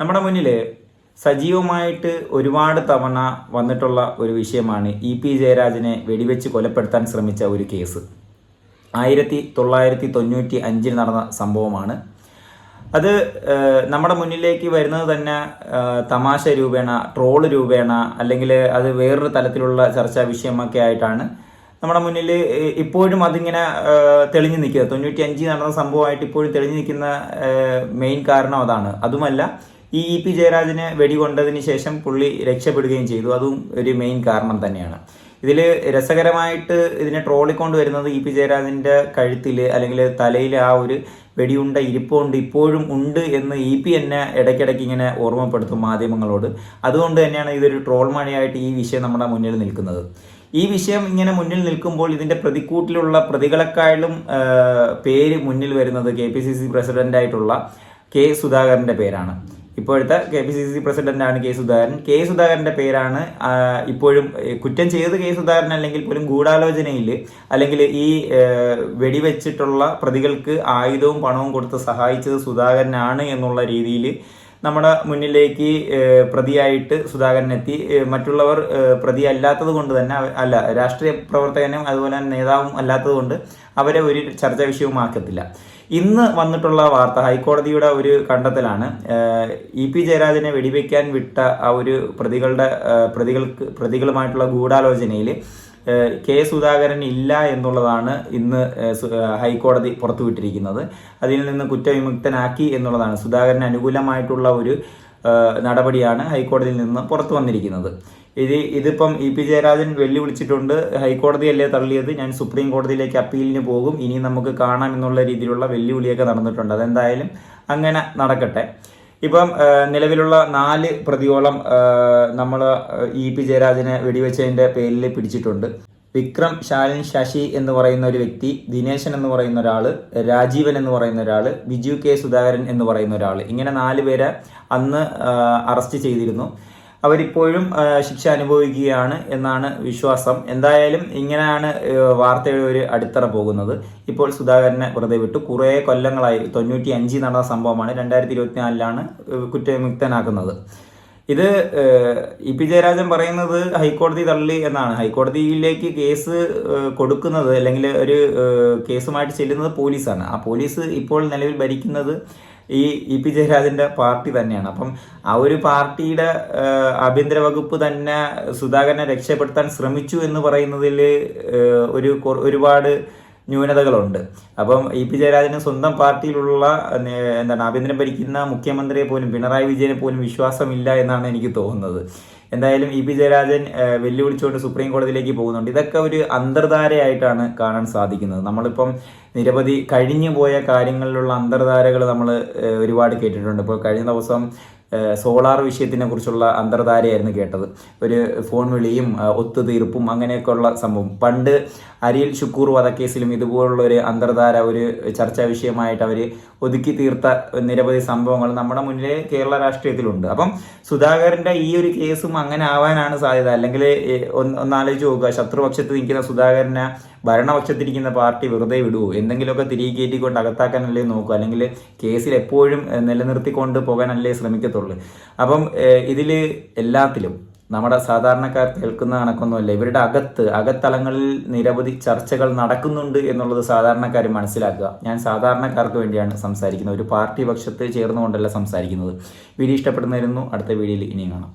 നമ്മുടെ മുന്നിൽ സജീവമായിട്ട് ഒരുപാട് തവണ വന്നിട്ടുള്ള ഒരു വിഷയമാണ് ഇ പി ജയരാജനെ വെടിവെച്ച് കൊലപ്പെടുത്താൻ ശ്രമിച്ച ഒരു കേസ്. ആയിരത്തി തൊള്ളായിരത്തി തൊണ്ണൂറ്റി അഞ്ചിൽ നടന്ന സംഭവമാണ്. അത് നമ്മുടെ മുന്നിലേക്ക് വരുന്നത് തന്നെ തമാശ രൂപേണ ട്രോൾ രൂപേണ അല്ലെങ്കിൽ അത് വേറൊരു തലത്തിലുള്ള ചർച്ചാ വിഷയമൊക്കെ ആയിട്ടാണ് നമ്മുടെ മുന്നിൽ ഇപ്പോഴും അതിങ്ങനെ തെളിഞ്ഞു നിൽക്കുക തൊണ്ണൂറ്റി അഞ്ചിൽ നടന്ന സംഭവമായിട്ട് ഇപ്പോഴും തെളിഞ്ഞു നിൽക്കുന്ന മെയിൻ കാരണം അതാണ്. അതുമല്ല ഈ ഇ പി ജയരാജന് വെടികൊണ്ടതിന് ശേഷം പുള്ളി രക്ഷപ്പെടുകയും ചെയ്തു. അതും ഒരു മെയിൻ കാരണം തന്നെയാണ്. ഇതിൽ രസകരമായിട്ട് ഇതിനെ ട്രോളിക്കൊണ്ട് വരുന്നത് ഇ പി ജയരാജന്റെ കഴുത്തിൽ അല്ലെങ്കിൽ തലയിൽ ആ ഒരു വെടിയുണ്ട ഇരിപ്പുണ്ട് ഇപ്പോഴും ഉണ്ട് എന്ന് ഇ പി എന്നെ ഇടയ്ക്കിടയ്ക്ക് ഇങ്ങനെ ഓർമ്മപ്പെടുത്തും മാധ്യമങ്ങളോട്. അതുകൊണ്ട് തന്നെയാണ് ഇതൊരു ട്രോൾ മഴയായിട്ട് ഈ വിഷയം നമ്മുടെ മുന്നിൽ നിൽക്കുന്നത്. ഈ വിഷയം ഇങ്ങനെ മുന്നിൽ നിൽക്കുമ്പോൾ ഇതിന്റെ പ്രതിക്കൂട്ടിലുള്ള പ്രതികളെക്കാളും പേര് മുന്നിൽ വരുന്നത് കെ പി സി സി പ്രസിഡന്റായിട്ടുള്ള കെ സുധാകരന്റെ പേരാണ്. ഇപ്പോഴത്തെ കെ പി സി സി പ്രസിഡന്റാണ് കെ സുധാകരൻ. കെ സുധാകരന്റെ പേരാണ് ഇപ്പോഴും കുറ്റം ചെയ്തത് കെ സുധാകരൻ അല്ലെങ്കിൽ പോലും ഗൂഢാലോചനയിൽ അല്ലെങ്കിൽ ഈ വെടിവെച്ചിട്ടുള്ള പ്രതികൾക്ക് ആയുധവും പണവും കൊടുത്ത് സഹായിച്ചത് സുധാകരനാണ് എന്നുള്ള രീതിയിൽ നമ്മുടെ മുന്നിലേക്ക് പ്രതിയായിട്ട് സുധാകരൻ എത്തി മറ്റുള്ളവർ പ്രതി അല്ലാത്തത് കൊണ്ട് തന്നെ അല്ല രാഷ്ട്രീയ പ്രവർത്തകനും അതുപോലെ തന്നെ നേതാവും അല്ലാത്തത് കൊണ്ട് അവരെ ഒരു ചർച്ചാ വിഷയവുമാക്കത്തില്ല. ഇന്ന് വന്നിട്ടുള്ള വാർത്ത ഹൈക്കോടതിയുടെ ഒരു കണ്ടെത്തലാണ്. ഇ പി ജയരാജനെ വെടിവെക്കാൻ വിട്ട ആ ഒരു പ്രതികളുടെ പ്രതികൾക്ക് പ്രതികളുമായിട്ടുള്ള ഗൂഢാലോചനയിൽ കെ സുധാകരൻ ഇല്ല എന്നുള്ളതാണ് ഇന്ന് ഹൈക്കോടതി പുറത്തുവിട്ടിരിക്കുന്നത്. അതിൽ നിന്ന് കുറ്റവിമുക്തനാക്കി എന്നുള്ളതാണ്. സുധാകരന് അനുകൂലമായിട്ടുള്ള ഒരു നടപടിയാണ് ഹൈക്കോടതിയിൽ നിന്ന് പുറത്തു വന്നിരിക്കുന്നത്. ഇത് ഇതിപ്പം ഇ പി ജയരാജൻ വെല്ലുവിളിച്ചിട്ടുണ്ട് ഹൈക്കോടതിയല്ലേ തള്ളിയത്? ഞാൻ സുപ്രീം കോടതിയിലേക്ക് അപ്പീലിന് പോകും. ഇനി നമുക്ക് കാണാം എന്നുള്ള രീതിയിലുള്ള വെല്ലുവിളിയൊക്കെ നടന്നിട്ടുണ്ട്. അതെന്തായാലും അങ്ങനെ നടക്കട്ടെ. ഇപ്പം നിലവിലുള്ള നാല് പ്രതിയോളം നമ്മൾ ഇ പി ജയരാജനെ വെടിവെച്ചതിന്റെ പേരിൽ പിടിച്ചിട്ടുണ്ട്. വിക്രം ശാലിൻ ശശി എന്ന് പറയുന്ന ഒരു വ്യക്തി ദിനേശൻ എന്ന് പറയുന്ന ഒരാൾ രാജീവൻ എന്ന് പറയുന്ന ഒരാൾ ബിജു കെ സുധാകരൻ എന്ന് പറയുന്ന ഒരാൾ ഇങ്ങനെ നാല് പേരെ അന്ന് അറസ്റ്റ് ചെയ്തിരുന്നു. അവരിപ്പോഴും ശിക്ഷ അനുഭവിക്കുകയാണ് എന്നാണ് വിശ്വാസം. എന്തായാലും ഇങ്ങനെയാണ് വാർത്തയുടെ ഒരു അടിത്തറ പോകുന്നത്. ഇപ്പോൾ സുധാകരനെ വെറുതെ വിട്ടു. കുറേ കൊല്ലങ്ങളായി തൊണ്ണൂറ്റി അഞ്ചിൽ നടന്ന സംഭവമാണ് രണ്ടായിരത്തി ഇരുപത്തിനാലിലാണ് കുറ്റവിമുക്തനാക്കുന്നത്. ഇത് ഇ പി ജയരാജൻ പറയുന്നത് ഹൈക്കോടതി തള്ളി എന്നാണ്. ഹൈക്കോടതിയിലേക്ക് കേസ് കൊടുക്കുന്നത് അല്ലെങ്കിൽ ഒരു കേസുമായിട്ട് ചെല്ലുന്നത് പോലീസാണ്. ആ പോലീസ് ഇപ്പോൾ നിലവിൽ ഭരിക്കുന്നത് ഈ ഇ പി ജയരാജന്റെ പാർട്ടി തന്നെയാണ്. അപ്പം ആ ഒരു പാർട്ടിയുടെ ആഭ്യന്തര വകുപ്പ് തന്നെ സുധാകരനെ രക്ഷപ്പെടുത്താൻ ശ്രമിച്ചു എന്ന് പറയുന്നതിൽ ഒരു ഒരുപാട് ന്യൂനതകളുണ്ട്. അപ്പം ഇ പി ജയരാജന് സ്വന്തം പാർട്ടിയിലുള്ള എന്താണ് ആഭ്യന്തരം ഭരിക്കുന്ന മുഖ്യമന്ത്രിയെ പോലും പിണറായി വിജയനെ പോലും വിശ്വാസമില്ല എന്നാണ് എനിക്ക് തോന്നുന്നത്. എന്തായാലും ഇ പി ജയരാജൻ വെല്ലുവിളിച്ചുകൊണ്ട് സുപ്രീം കോടതിയിലേക്ക് പോകുന്നുണ്ട്. ഇതൊക്കെ ഒരു അന്തർധാരയായിട്ടാണ് കാണാൻ സാധിക്കുന്നത്. നമ്മളിപ്പം നിരവധി കഴിഞ്ഞു പോയ കാര്യങ്ങളിലുള്ള അന്തർധാരകൾ നമ്മൾ ഒരുപാട് കേട്ടിട്ടുണ്ട്. ഇപ്പോൾ കഴിഞ്ഞ ദിവസം സോളാർ വിഷയത്തിനെ കുറിച്ചുള്ള അന്തർധാരയായിരുന്നു കേട്ടത്. ഒരു ഫോൺ വിളിയും ഒത്തുതീർപ്പും അങ്ങനെയൊക്കെയുള്ള സംഭവം. പണ്ട് അരിയിൽ ഷുക്കൂർ വധക്കേസിലും ഇതുപോലുള്ള ഒരു അന്തർധാര ഒരു ചർച്ചാ വിഷയമായിട്ട് അവർ ഒതുക്കി തീർത്ത നിരവധി സംഭവങ്ങൾ നമ്മുടെ മുന്നിലെ കേരള രാഷ്ട്രീയത്തിലുണ്ട്. അപ്പം സുധാകരന്റെ ഈ ഒരു കേസും അങ്ങനെ ആവാനാണ് സാധ്യത. അല്ലെങ്കിൽ ഒന്നാലോചിച്ച് നോക്കുക. ശത്രുപക്ഷത്ത് നിൽക്കുന്ന സുധാകരനെ ഭരണപക്ഷത്തിരിക്കുന്ന പാർട്ടി വെറുതെ വിടുവോ? എന്തെങ്കിലുമൊക്കെ തിരികെ കയറ്റിക്കൊണ്ട് അകത്താക്കാനല്ലേ നോക്കൂ. അല്ലെങ്കിൽ കേസിൽ എപ്പോഴും നിലനിർത്തിക്കൊണ്ട് പോകാനല്ലേ ശ്രമിക്കത്തുള്ളൂ. അപ്പം ഇതിൽ എല്ലാത്തിലും നമ്മുടെ സാധാരണക്കാർ കേൾക്കുന്ന കണക്കൊന്നുമല്ല. ഇവരുടെ അകത്ത് അകത്തളങ്ങളിൽ നിരവധി ചർച്ചകൾ നടക്കുന്നുണ്ട് എന്നുള്ളത് സാധാരണക്കാർ മനസ്സിലാക്കുക. ഞാൻ സാധാരണക്കാർക്ക് വേണ്ടിയാണ് സംസാരിക്കുന്നത്. ഒരു പാർട്ടി പക്ഷത്ത് ചേർന്നുകൊണ്ടല്ല സംസാരിക്കുന്നത്. വീഡിയോ ഇഷ്ടപ്പെടുന്നതായിരുന്നു അടുത്ത വീഡിയോയിൽ ഇനിയും കാണാം.